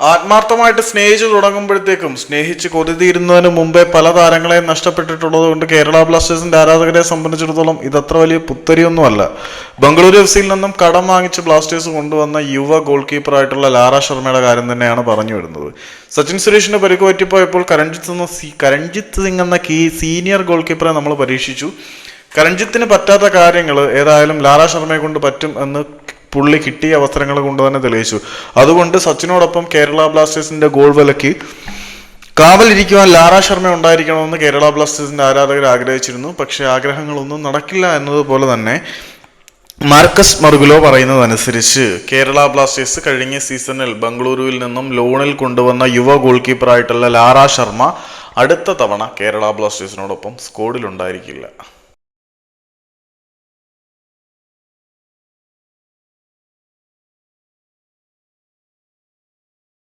ആത്മാർത്ഥമായിട്ട് സ്നേഹിച്ചു തുടങ്ങുമ്പോഴത്തേക്കും സ്നേഹിച്ച് കൊതിരുന്നതിന് മുമ്പേ പല താരങ്ങളെയും നഷ്ടപ്പെട്ടിട്ടുള്ളത് കൊണ്ട് കേരള ബ്ലാസ്റ്റേഴ്സിന്റെ ആരാധകരെ സംബന്ധിച്ചിടത്തോളം ഇതത്ര വലിയ പുത്തരിയൊന്നുമല്ല. ബംഗളൂരു എഫ് സിയിൽ നിന്നും കടം വാങ്ങിച്ച് ബ്ലാസ്റ്റേഴ്സ് കൊണ്ടുവന്ന യുവ ഗോൾ കീപ്പറായിട്ടുള്ള ലാറ ശർമ്മയുടെ കാര്യം തന്നെയാണ് പറഞ്ഞു വരുന്നത്. സച്ചിൻ സുരേഷിന് പരിക്ക് പറ്റിപ്പോയപ്പോൾ കരൺജിത്ത് എന്ന സി കരൺജിത്ത് സിംഗ് എന്ന കീ സീനിയർ ഗോൾ കീപ്പറെ നമ്മൾ പരീക്ഷിച്ചു. കരൺജിത്തിന് പറ്റാത്ത കാര്യങ്ങൾ ഏതായാലും ലാറ ശർമ്മയെ കൊണ്ട് പറ്റും എന്ന് പുള്ളി കിട്ടിയ അവസരങ്ങൾ കൊണ്ട് തന്നെ തെളിയിച്ചു. അതുകൊണ്ട് സച്ചിനോടൊപ്പം കേരള ബ്ലാസ്റ്റേഴ്സിന്റെ ഗോൾ വിലക്ക് കാവലിരിക്കുവാൻ ലാറ ശർമ്മ ഉണ്ടായിരിക്കണമെന്ന് കേരള ബ്ലാസ്റ്റേഴ്സിന്റെ ആരാധകർ ആഗ്രഹിച്ചിരുന്നു. പക്ഷേ ആഗ്രഹങ്ങളൊന്നും നടക്കില്ല എന്നതുപോലെ തന്നെ മാർക്കസ് മർഗുലോ പറയുന്നതനുസരിച്ച് കേരള ബ്ലാസ്റ്റേഴ്സ് കഴിഞ്ഞ സീസണിൽ ബംഗളൂരുവിൽ നിന്നും ലോണിൽ കൊണ്ടുവന്ന യുവ ഗോൾ കീപ്പറായിട്ടുള്ള ലാറ ശർമ്മ അടുത്ത തവണ കേരള ബ്ലാസ്റ്റേഴ്സിനോടൊപ്പം സ്കോഡിലുണ്ടായിരിക്കില്ല